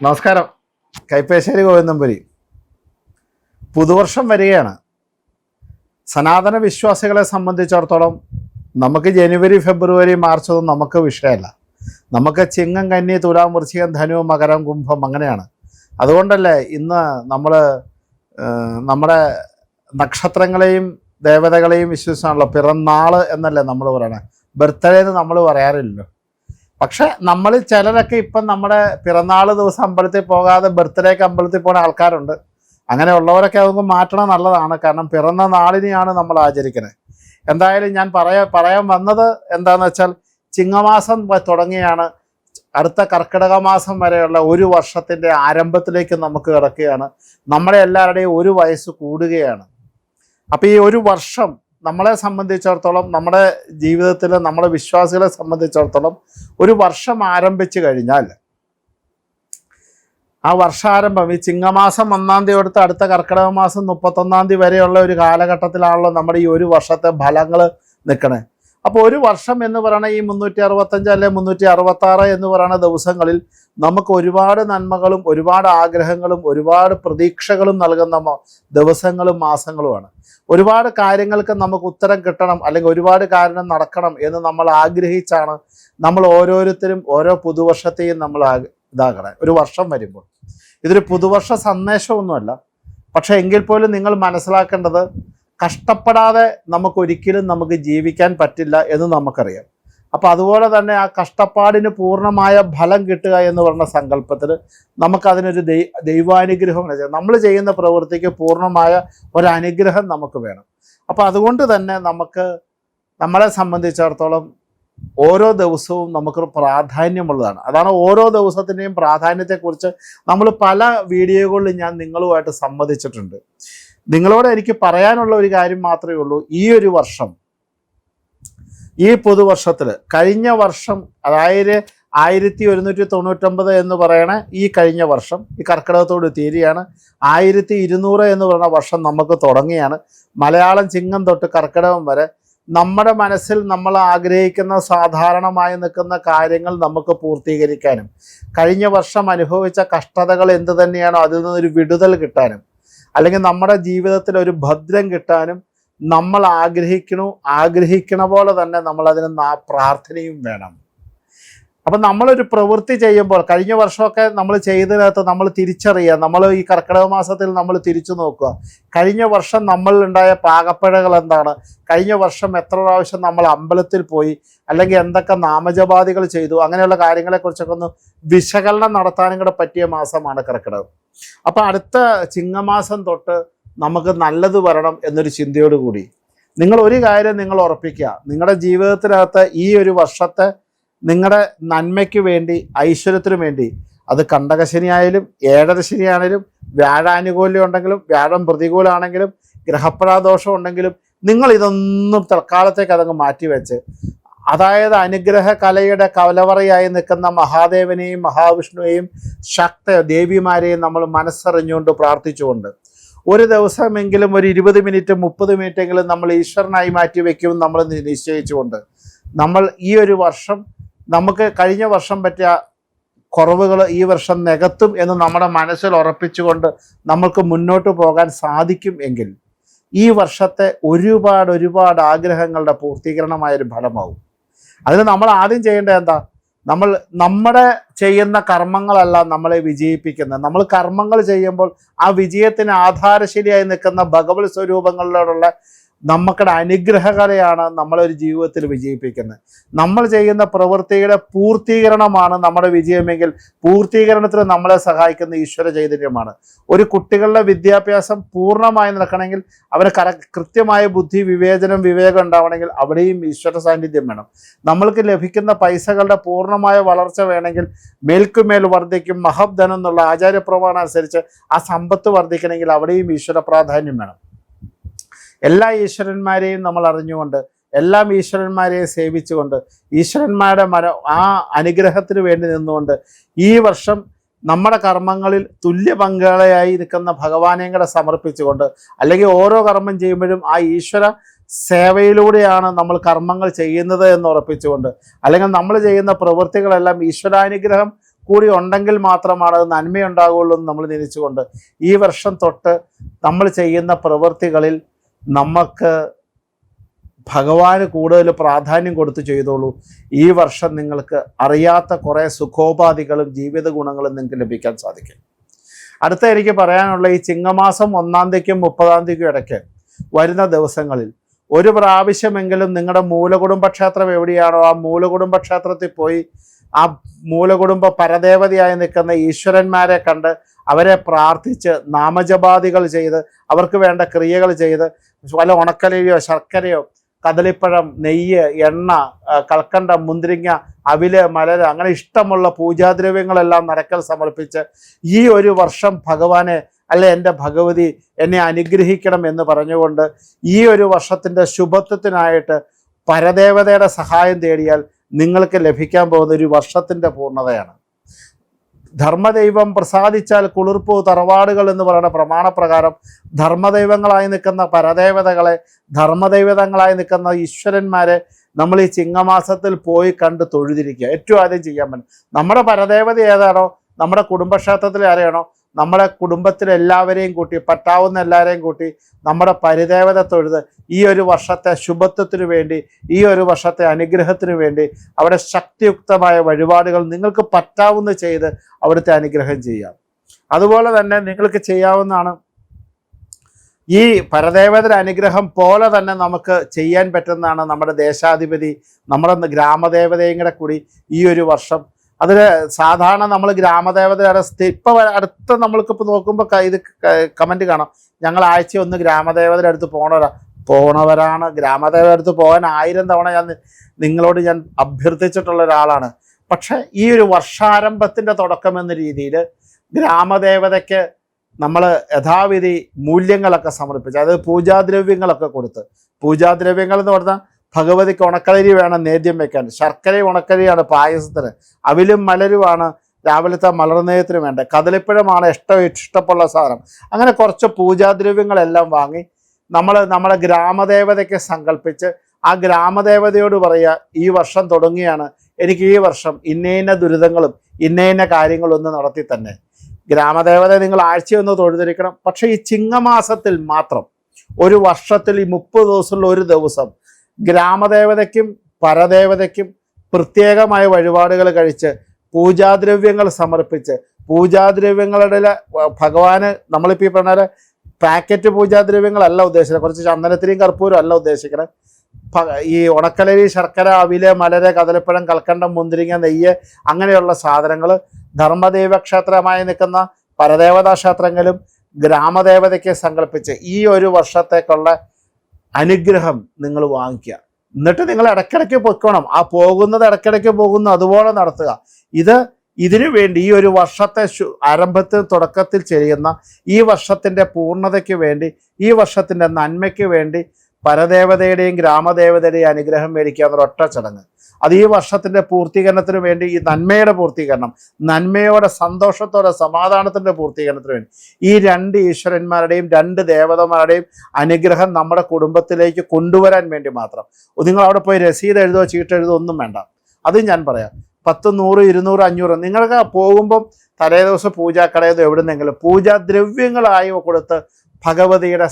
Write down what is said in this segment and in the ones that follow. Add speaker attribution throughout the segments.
Speaker 1: നമസ്കാരം. കൈപ്പേശ്ശേരി ഗോവിന്ദമ്പുരി. പുതുവർഷം വരികയാണ്. സനാതന വിശ്വാസികളെ സംബന്ധിച്ചിടത്തോളം നമുക്ക് ജനുവരി ഫെബ്രുവരി മാർച്ച് ഒന്നും നമുക്ക് വിഷയമല്ല. നമുക്ക് ചിങ്ങം കന്നി തുലാം വൃശ്ചികം ധനു മകരം കുംഭം അങ്ങനെയാണ്. അതുകൊണ്ടല്ലേ ഇന്ന് നമ്മൾ നമ്മുടെ നക്ഷത്രങ്ങളെയും ദേവതകളെയും വിശ്വസിച്ചാണല്ലോ പിറന്നാൾ എന്നല്ലേ നമ്മൾ പറയണേ. ബർത്ത്ഡേ എന്ന് നമ്മൾ പറയാറില്ലല്ലോ. പക്ഷെ നമ്മൾ ചിലരൊക്കെ ഇപ്പം നമ്മുടെ പിറന്നാൾ ദിവസം അമ്പലത്തിൽ പോകാതെ ബർത്ത്ഡേക്ക് അമ്പലത്തിൽ പോകുന്ന ആൾക്കാരുണ്ട്. അങ്ങനെ ഉള്ളവരൊക്കെ അതൊക്കെ മാറ്റണം നല്ലതാണ്. കാരണം പിറന്ന നാളിനെയാണ് നമ്മൾ ആചരിക്കുന്നത് എന്തായാലും ഞാൻ പറയാ പറയാൻ വന്നത് എന്താന്ന് വെച്ചാൽ ചിങ്ങമാസം തുടങ്ങിയാണ്. അടുത്ത കർക്കിടക മാസം വരെയുള്ള ഒരു വർഷത്തിന്റെ ആരംഭത്തിലേക്ക് നമുക്ക് കിടക്കുകയാണ്. നമ്മളെ എല്ലാവരുടെയും ഒരു വയസ്സ് കൂടുകയാണ്. അപ്പോൾ ഈ ഒരു വർഷം നമ്മളെ സംബന്ധിച്ചിടത്തോളം നമ്മുടെ ജീവിതത്തിൽ നമ്മുടെ വിശ്വാസികളെ സംബന്ധിച്ചിടത്തോളം ഒരു വർഷം ആരംഭിച്ചു കഴിഞ്ഞാൽ ആ വർഷാരംഭം ഈ ചിങ്ങമാസം ഒന്നാം തീയതി എടുത്ത് അടുത്ത കർക്കിടക മാസം മുപ്പത്തൊന്നാം തീയതി വരെയുള്ള ഒരു കാലഘട്ടത്തിലാണല്ലോ നമ്മുടെ ഈ ഒരു വർഷത്തെ ഫലങ്ങൾ നിൽക്കണേ അപ്പോൾ ഒരു വർഷം എന്ന് പറയുന്ന ഈ മുന്നൂറ്റി അറുപത്തഞ്ച് അല്ലെ മുന്നൂറ്റി അറുപത്താറ് എന്ന് പറയുന്ന ദിവസങ്ങളിൽ നമുക്ക് ഒരുപാട് നന്മകളും ഒരുപാട് ആഗ്രഹങ്ങളും ഒരുപാട് പ്രതീക്ഷകളും നൽകുന്ന ദിവസങ്ങളും മാസങ്ങളുമാണ്. ഒരുപാട് കാര്യങ്ങൾക്ക് നമുക്ക് ഉത്തരം കിട്ടണം അല്ലെങ്കിൽ ഒരുപാട് കാരണം നടക്കണം എന്ന് നമ്മൾ ആഗ്രഹിച്ചാണ് നമ്മൾ ഓരോരുത്തരും ഓരോ പുതുവർഷത്തെയും നമ്മൾ ഇതാകണേ. ഒരു വർഷം വരുമ്പോൾ. ഇതൊരു പുതുവർഷ സന്ദേശമൊന്നുമല്ല. പക്ഷേ എങ്കിൽ പോലും നിങ്ങൾ മനസ്സിലാക്കേണ്ടത് കഷ്ടപ്പെടാതെ നമുക്കൊരിക്കലും നമുക്ക് ജീവിക്കാൻ പറ്റില്ല എന്ന് നമുക്കറിയാം. അപ്പോൾ അതുപോലെ തന്നെ ആ കഷ്ടപ്പാടിന് പൂർണമായ ഫലം കിട്ടുക എന്ന് പറഞ്ഞ സങ്കല്പത്തിൽ നമുക്കതിനൊരു ദൈ ദൈവാനുഗ്രഹം നമ്മൾ ചെയ്യുന്ന പ്രവൃത്തിക്ക് പൂർണമായ ഒരനുഗ്രഹം നമുക്ക് വേണം. അപ്പോൾ അതുകൊണ്ട് തന്നെ നമുക്ക് നമ്മളെ സംബന്ധിച്ചിടത്തോളം ഓരോ ദിവസവും നമുക്ക് പ്രാധാന്യമുള്ളതാണ്. അതാണ് ഓരോ ദിവസത്തിന്റെയും പ്രാധാന്യത്തെക്കുറിച്ച് നമ്മൾ പല വീഡിയോകളിലും ഞാൻ നിങ്ങളുമായിട്ട് സംവദിച്ചിട്ടുണ്ട്. നിങ്ങളോട് എനിക്ക് പറയാനുള്ള ഒരു കാര്യം മാത്രമേ ഉള്ളൂ. ഈ ഒരു വർഷം ഈ പുതുവർഷത്തിൽ കഴിഞ്ഞ വർഷം അതായത് ആയിരത്തി ഒരുന്നൂറ്റി തൊണ്ണൂറ്റൊമ്പത് എന്ന് പറയണ ഈ കഴിഞ്ഞ വർഷം ഈ കർക്കിടകത്തോട് തീരുകയാണ്. ആയിരത്തി ഇരുന്നൂറ് എന്ന് പറയുന്ന വർഷം നമുക്ക് തുടങ്ങിയാണ് മലയാളം ചിങ്ങം തൊട്ട് കർക്കിടകം വരെ നമ്മുടെ മനസ്സിൽ നമ്മൾ ആഗ്രഹിക്കുന്ന സാധാരണമായി നിൽക്കുന്ന കാര്യങ്ങൾ നമുക്ക് പൂർത്തീകരിക്കാനും കഴിഞ്ഞ വർഷം അനുഭവിച്ച കഷ്ടതകൾ എന്ത് തന്നെയാണോ അതിൽ നിന്നൊരു വിടുതൽ കിട്ടാനും അല്ലെങ്കിൽ നമ്മുടെ ജീവിതത്തിൽ ഒരു ഭദ്രം കിട്ടാനും നമ്മൾ ആഗ്രഹിക്കണു ആഗ്രഹിക്കണ പോലെ തന്നെ നമ്മൾ അതിന് പ്രാർത്ഥനയും വേണം. അപ്പം നമ്മളൊരു പ്രവൃത്തി ചെയ്യുമ്പോൾ കഴിഞ്ഞ വർഷമൊക്കെ നമ്മൾ ചെയ്തതിനകത്ത് നമ്മൾ തിരിച്ചറിയുക. നമ്മൾ ഈ കർക്കിടക മാസത്തിൽ നമ്മൾ തിരിച്ചു നോക്കുക. കഴിഞ്ഞ വർഷം നമ്മളിലുണ്ടായ പാകപ്പിഴകൾ എന്താണ്? കഴിഞ്ഞ വർഷം എത്ര പ്രാവശ്യം നമ്മൾ അമ്പലത്തിൽ പോയി? അല്ലെങ്കിൽ എന്തൊക്കെ നാമജപാദികൾ ചെയ്തു? അങ്ങനെയുള്ള കാര്യങ്ങളെക്കുറിച്ചൊക്കെ ഒന്ന് വിശകലനം നടത്താനും കൂടെ പറ്റിയ മാസമാണ് കർക്കിടകം. അപ്പം അടുത്ത ചിങ്ങമാസം തൊട്ട് നമുക്ക് നല്ലത് വരണം എന്നൊരു ചിന്തയോടുകൂടി. നിങ്ങൾ ഒരു കാര്യം നിങ്ങൾ ഉറപ്പിക്കുക. നിങ്ങളുടെ ജീവിതത്തിനകത്ത് ഈ ഒരു വർഷത്തെ നിങ്ങളുടെ നന്മയ്ക്ക് വേണ്ടി ഐശ്വര്യത്തിന് വേണ്ടി അത് കണ്ടകശനിയായാലും ഏഴര ശനിയാണെങ്കിലും വ്യാഴാനുകൂല്യം ഉണ്ടെങ്കിലും വ്യാഴം പ്രതികൂലമാണെങ്കിലും ഗ്രഹപ്രാദോഷം ഉണ്ടെങ്കിലും നിങ്ങൾ ഇതൊന്നും തൽക്കാലത്തേക്ക് അതങ്ങ് മാറ്റിവെച്ച്. അതായത് അനുഗ്രഹ കലയുടെ കവലവറയായി നിൽക്കുന്ന മഹാദേവനെയും മഹാവിഷ്ണുവെയും ശക്ത ദേവിമാരെയും നമ്മൾ മനസ്സറിഞ്ഞുകൊണ്ട് പ്രാർത്ഥിച്ചുകൊണ്ട്. ഒരു ദിവസമെങ്കിലും ഒരു ഇരുപത് മിനിറ്റ് മുപ്പത് മിനിറ്റ് എങ്കിലും നമ്മൾ ഈശ്വരനായി മാറ്റി വെക്കും നമ്മൾ നിശ്ചയിച്ചുകൊണ്ട്. നമ്മൾ ഈ ഒരു വർഷം നമുക്ക് കഴിഞ്ഞ വർഷം പറ്റിയ കുറവുകൾ ഈ വർഷം നികത്തും എന്ന് നമ്മുടെ മനസ്സിൽ ഉറപ്പിച്ചുകൊണ്ട് നമുക്ക് മുന്നോട്ട് പോകാൻ സാധിക്കും എങ്കിൽ ഈ വർഷത്തെ ഒരുപാട് ഒരുപാട് ആഗ്രഹങ്ങളുടെ പൂർത്തീകരണമായൊരു ഫലമാവും. അതിന് നമ്മൾ ആദ്യം ചെയ്യേണ്ടത് എന്താ? നമ്മൾ നമ്മുടെ ചെയ്യുന്ന കർമ്മങ്ങളല്ല നമ്മളെ വിജയിപ്പിക്കുന്നത്. നമ്മൾ കർമ്മങ്ങൾ ചെയ്യുമ്പോൾ ആ വിജയത്തിന് ആധാരശിലയായി നിൽക്കുന്ന ഭഗവത് സ്വരൂപങ്ങളിലോടുള്ള നമുക്കുടെ അനുഗ്രഹകരയാണ് നമ്മളൊരു ജീവിതത്തിൽ വിജയിപ്പിക്കുന്നത്. നമ്മൾ ചെയ്യുന്ന പ്രവൃത്തിയുടെ പൂർത്തീകരണമാണ് നമ്മുടെ വിജയമെങ്കിൽ പൂർത്തീകരണത്തിന് നമ്മളെ സഹായിക്കുന്ന ഈശ്വര ചൈതന്യമാണ്. ഒരു കുട്ടികളുടെ വിദ്യാഭ്യാസം പൂർണമായി നടക്കണമെങ്കിൽ അവന് കര കൃത്യമായ ബുദ്ധി വിവേചനം വിവേകം ഉണ്ടാവണമെങ്കിൽ അവിടെയും ഈശ്വര സാന്നിധ്യം വേണം. നമ്മൾക്ക് ലഭിക്കുന്ന പൈസകളുടെ പൂർണമായ വളർച്ച വേണമെങ്കിൽ മേൽക്കുമേൽ വർദ്ധിക്കും മഹബ്ധനം എന്നുള്ള ആചാര്യപ്രമാണം അനുസരിച്ച് ആ സമ്പത്ത് വർദ്ധിക്കണമെങ്കിൽ അവിടെയും ഈശ്വര പ്രാധാന്യം വേണം. എല്ലാ ഈശ്വരന്മാരെയും നമ്മൾ അറിഞ്ഞുകൊണ്ട് എല്ലാം ഈശ്വരന്മാരെയും സേവിച്ചുകൊണ്ട് ഈശ്വരന്മാരുടെ മര ആ അനുഗ്രഹത്തിന് വേണ്ടി നിന്നുകൊണ്ട് ഈ വർഷം നമ്മുടെ കർമ്മങ്ങളിൽ തുല്യ പങ്കാളിയായി നിൽക്കുന്ന ഭഗവാനെയും കൂടെ സമർപ്പിച്ചുകൊണ്ട് അല്ലെങ്കിൽ ഓരോ കർമ്മം ചെയ്യുമ്പോഴും ആ ഈശ്വര സേവയിലൂടെയാണ് നമ്മൾ കർമ്മങ്ങൾ ചെയ്യുന്നത് എന്ന് ഉറപ്പിച്ചുകൊണ്ട് അല്ലെങ്കിൽ നമ്മൾ ചെയ്യുന്ന പ്രവൃത്തികളെല്ലാം ഈശ്വരാനുഗ്രഹം കൂടി ഉണ്ടെങ്കിൽ മാത്രമാണ് അത് നന്മയുണ്ടാകുള്ളൂ എന്ന് നമ്മൾ തിരിച്ചുകൊണ്ട് ഈ വർഷം തൊട്ട് നമ്മൾ ചെയ്യുന്ന പ്രവൃത്തികളിൽ നമുക്ക് ഭഗവാന് കൂടുതൽ പ്രാധാന്യം കൊടുത്ത് ചെയ്തോളൂ. ഈ വർഷം നിങ്ങൾക്ക് അറിയാത്ത കുറേ സുഖോപാധികളും ജീവിത ഗുണങ്ങളും നിങ്ങൾക്ക് ലഭിക്കാൻ സാധിക്കും. അടുത്ത എനിക്ക് പറയാനുള്ള ഈ ചിങ്ങമാസം ഒന്നാം തീയതിക്കും മുപ്പതാം തീയതിക്കും ഇടയ്ക്ക് വരുന്ന ദിവസങ്ങളിൽ ഒരു പ്രാവശ്യമെങ്കിലും നിങ്ങളുടെ മൂലകുടുംബ ക്ഷേത്രം എവിടെയാണോ ആ മൂലകുടുംബ ക്ഷേത്രത്തിൽ പോയി ആ മൂലകുടുംബ പരദേവതയായി നിൽക്കുന്ന ഈശ്വരന്മാരെ കണ്ട് അവരെ പ്രാർത്ഥിച്ച് നാമജപാദികൾ ചെയ്ത് അവർക്ക് വേണ്ട ക്രിയകൾ ചെയ്ത് പല ഉണക്കലയോ ശർക്കരയോ കദളിപ്പഴം നെയ്യ് എണ്ണ കൽക്കണ്ട മുന്തിരിങ്ങ അവിൽ മലര് അങ്ങനെ ഇഷ്ടമുള്ള പൂജാദ്രവ്യങ്ങളെല്ലാം നരക്കൽ സമർപ്പിച്ച് ഈ ഒരു വർഷം ഭഗവാനെ അല്ലെ എന്റെ ഭഗവതി എന്നെ അനുഗ്രഹിക്കണം എന്ന് പറഞ്ഞുകൊണ്ട് ഈ ഒരു വർഷത്തിന്റെ ശുഭത്വത്തിനായിട്ട് പരദേവതയുടെ സഹായം തേടിയാൽ നിങ്ങൾക്ക് ലഭിക്കാൻ പോകുന്ന ഒരു വർഷത്തിന്റെ പൂർണതയാണ്. ധർമ്മദൈവം പ്രസാദിച്ചാൽ കുളിർപ്പു തറവാടുകൾ എന്ന് പറയുന്ന പ്രമാണപ്രകാരം ധർമ്മദൈവങ്ങളായി നിൽക്കുന്ന പരദേവതകളെ ധർമ്മദൈവതങ്ങളായി നിൽക്കുന്ന ഈശ്വരന്മാരെ നമ്മൾ ഈ ചിങ്ങമാസത്തിൽ പോയി കണ്ട് തൊഴുതിരിക്കുക. ഏറ്റവും ആദ്യം ചെയ്യാൻ പറ്റും. നമ്മുടെ പരദേവത ഏതാണോ? നമ്മുടെ കുടുംബക്ഷേത്രത്തിൽ ആരെയാണോ? നമ്മുടെ കുടുംബത്തിലെല്ലാവരെയും കൂട്ടി പറ്റാവുന്ന എല്ലാവരെയും കൂട്ടി നമ്മുടെ പരിദേവത തൊഴുത് ഈ ഒരു വർഷത്തെ ശുഭത്വത്തിനു വേണ്ടി ഈ ഒരു വർഷത്തെ അനുഗ്രഹത്തിനു വേണ്ടി അവിടെ ശക്തിയുക്തമായ വഴിപാടുകൾ നിങ്ങൾക്ക് പറ്റാവുന്ന ചെയ്ത് അവിടുത്തെ അനുഗ്രഹം ചെയ്യാം. അതുപോലെ തന്നെ നിങ്ങൾക്ക് ചെയ്യാവുന്നതാണ് ഈ പരദേവതയുടെ അനുഗ്രഹം പോലെ തന്നെ നമുക്ക് ചെയ്യാൻ പറ്റുന്നതാണ് നമ്മുടെ ദേശാധിപതി നമ്മുടെ ഗ്രാമദേവതയും കൂടെ കൂടി ഈ ഒരു വർഷം അതിൽ സാധാരണ നമ്മൾ ഗ്രാമദേവതയുടെ സ്ഥി- ഇപ്പൊ അടുത്ത നമ്മൾക്ക് ഇപ്പൊ നോക്കുമ്പോൾ ഇത് കമന്റ് കാണാം. ഞങ്ങൾ ആഴ്ച ഒന്ന് ഗ്രാമദേവതയുടെ അടുത്ത് പോണവരാ. പോണവരാണ്. ഗ്രാമദേവതയുടെ അടുത്ത് പോകാൻ ആയിരം തവണ ഞാൻ നിങ്ങളോട് ഞാൻ അഭ്യർത്ഥിച്ചിട്ടുള്ള ഒരാളാണ്. പക്ഷെ ഈ ഒരു വർഷാരംഭത്തിന്റെ തുടക്കം എന്ന രീതിയിൽ ഗ്രാമദേവതയ്ക്ക് നമ്മൾ യഥാവിധി മൂല്യങ്ങളൊക്കെ സമർപ്പിച്ച് അതായത് പൂജാദ്രവ്യങ്ങളൊക്കെ കൊടുത്ത് പൂജാദ്രവ്യങ്ങൾ എന്ന് പറഞ്ഞാൽ ഭഗവതിക്ക് ഉണക്കളരി വേണം നേദ്യം വെക്കാൻ. ശർക്കരയും ഉണക്കരിയാണ് പായസത്തിന്. അവിലും മലരുമാണ് രാവിലത്തെ മലർനേയത്തിന് വേണ്ട കദളിപ്പഴമാണ് ഇഷ്ട ഇഷ്ടമുള്ള സാധനം. അങ്ങനെ കുറച്ച് പൂജാദ്രവ്യങ്ങളെല്ലാം വാങ്ങി നമ്മൾ നമ്മളെ ഗ്രാമദേവതയ്ക്ക് സങ്കല്പിച്ച് ആ ഗ്രാമദേവതയോട് പറയുക ഈ വർഷം തുടങ്ങിയാണ്. എനിക്ക് ഈ വർഷം ഇന്ന ദുരിതങ്ങളും ഇന്ന ഇന്ന കാര്യങ്ങളും ഒന്ന് നടത്തി തന്നെ. ഗ്രാമദേവത നിങ്ങൾ ആഴ്ചയൊന്ന് തൊഴുതിരിക്കണം. പക്ഷേ ഈ ചിങ്ങമാസത്തിൽ മാത്രം ഒരു വർഷത്തിൽ ഈ മുപ്പത് ദിവസമുള്ള ഒരു ദിവസം ഗ്രാമദേവതയ്ക്കും പരദേവതയ്ക്കും പ്രത്യേകമായ വഴിപാടുകൾ കഴിച്ച് പൂജാദ്രവ്യങ്ങൾ സമർപ്പിച്ച് പൂജാദ്രവ്യങ്ങളുടെ ഭഗവാന് നമ്മളിപ്പോൾ ഈ പറഞ്ഞാൽ പാക്കറ്റ് പൂജാദ്രവ്യങ്ങളല്ല ഉദ്ദേശിക്കുന്നത് കുറച്ച് ചന്ദനത്തിരിയും കർപ്പൂരം അല്ല ഉദ്ദേശിക്കുന്നത് ഈ ഉണക്കലരി ശർക്കര അവിൽ മലര് കതലപ്പഴം കൽക്കണ്ടം മുന്തിരിങ്ങ നെയ്യ് അങ്ങനെയുള്ള സാധനങ്ങൾ ധർമ്മദൈവ ക്ഷേത്രമായി നിൽക്കുന്ന പരദേവതാ ക്ഷേത്രങ്ങളും ഗ്രാമദേവതയ്ക്ക് സങ്കല്പിച്ച് ഈ ഒരു വർഷത്തേക്കുള്ള അനുഗ്രഹം നിങ്ങൾ വാങ്ങിക്കുക. എന്നിട്ട് നിങ്ങൾ ഇടയ്ക്കിടയ്ക്ക് പൊയ്ക്കണം. ആ പോകുന്നത് ഇടയ്ക്കിടയ്ക്ക് പോകുന്നു അതുപോലെ നടത്തുക. ഇത് ഇതിനു വേണ്ടി ഈ ഒരു വർഷത്തെ ആരംഭത്തിൽ തുടക്കത്തിൽ ചെയ്യുന്ന ഈ വർഷത്തിന്റെ പൂർണതയ്ക്ക് വേണ്ടി ഈ വർഷത്തിന്റെ നന്മയ്ക്ക് വേണ്ടി പരദേവതയുടെയും ഗ്രാമദേവതയുടെയും അനുഗ്രഹം മേടിക്കുക എന്നൊരു ഒറ്റ ചടങ്ങ്. അത് ഈ വർഷത്തിന്റെ പൂർത്തീകരണത്തിന് വേണ്ടി ഈ നന്മയുടെ പൂർത്തീകരണം നന്മയോടെ സന്തോഷത്തോടെ സമാധാനത്തിന്റെ പൂർത്തീകരണത്തിന് വേണ്ടി ഈ രണ്ട് ഈശ്വരന്മാരുടെയും രണ്ട് ദേവതമാരുടെയും അനുഗ്രഹം നമ്മുടെ കുടുംബത്തിലേക്ക് കൊണ്ടുവരാൻ വേണ്ടി മാത്രം. നിങ്ങൾ അവിടെ പോയി രസീത് എഴുതോ ചീട്ട് എഴുതോ ഒന്നും വേണ്ട. അത് ഞാൻ പറയാം. പത്ത് നൂറ് ഇരുന്നൂറ് അഞ്ഞൂറ് നിങ്ങൾക്ക് പോകുമ്പം തലേ ദിവസം പൂജാക്കടയതോ എവിടുന്നെങ്കിലും പൂജാദ്രവ്യങ്ങളായോ കൊടുത്ത് ഭഗവതിയുടെ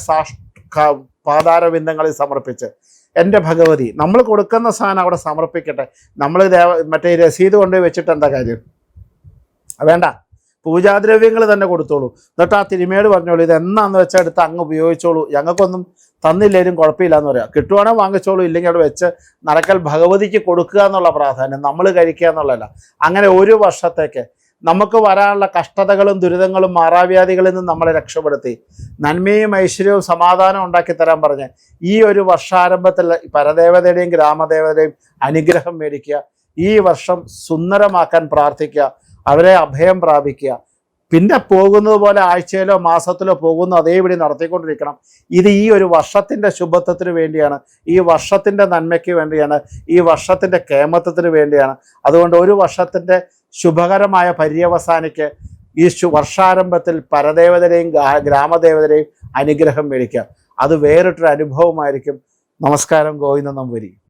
Speaker 1: ക- പാതാരബിന്ദങ്ങളിൽ സമർപ്പിച്ച്. എന്റെ ഭഗവതി നമ്മൾ കൊടുക്കുന്ന സാധനം അവിടെ സമർപ്പിക്കട്ടെ. നമ്മൾ ദേവ മറ്റേ രസീത് കൊണ്ട് വെച്ചിട്ട് എന്താ കാര്യം? വേണ്ട. പൂജാദ്രവ്യങ്ങൾ തന്നെ കൊടുത്തോളൂ. എന്നിട്ട് ആ തിരുമേട് പറഞ്ഞോളൂ ഇത് എന്നാന്ന് വെച്ചാൽ എടുത്ത് അങ്ങ് ഉപയോഗിച്ചോളൂ. ഞങ്ങൾക്കൊന്നും തന്നില്ലേലും കുഴപ്പമില്ല എന്ന് പറയാം. കിട്ടുവാണെങ്കിൽ വാങ്ങിച്ചോളൂ ഇല്ലെങ്കിൽ അവിടെ വെച്ച് നടക്കൽ ഭഗവതിക്ക് കൊടുക്കുക എന്നുള്ള പ്രാധാന്യം നമ്മൾ കഴിക്കുക എന്നുള്ളതല്ല. അങ്ങനെ ഒരു വർഷത്തേക്ക് നമുക്ക് വരാനുള്ള കഷ്ടതകളും ദുരിതങ്ങളും മാറാവ്യാധികളിൽ നിന്ന് നമ്മളെ രക്ഷപ്പെടുത്തി. നന്മയും ഐശ്വര്യവും സമാധാനവും ഉണ്ടാക്കി തരാൻ പറഞ്ഞ് ഈ ഒരു വർഷാരംഭത്തിൽ പരദേവതയുടെയും ഗ്രാമദേവതയുടെയും അനുഗ്രഹം മേടിക്കുക. ഈ വർഷം സുന്ദരമാക്കാൻ പ്രാർത്ഥിക്കുക. അവരെ അഭയം പ്രാപിക്കുക. പിന്നെ പോകുന്നത് പോലെ ആഴ്ചയിലോ മാസത്തിലോ പോകുന്ന അതേപടി നടത്തിക്കൊണ്ടിരിക്കണം. ഇത് ഈ ഒരു വർഷത്തിന്റെ ശുഭത്വത്തിന് വേണ്ടിയാണ്. ഈ വർഷത്തിന്റെ നന്മയ്ക്ക് വേണ്ടിയാണ്. ഈ വർഷത്തിന്റെ കേമത്വത്തിന് വേണ്ടിയാണ്. അതുകൊണ്ട് ഒരു വർഷത്തിന്റെ ശുഭകരമായ പര്യവസാനിക്ക് ഈ വർഷാരംഭത്തിൽ പരദേവതരെയും ഗ്രാ- ഗ്രാമദേവതരെയും അനുഗ്രഹം മേടിക്കുക. അത് വേറിട്ടൊരു അനുഭവമായിരിക്കും. നമസ്കാരം ഗോവിന്ദ നമ്പൂരി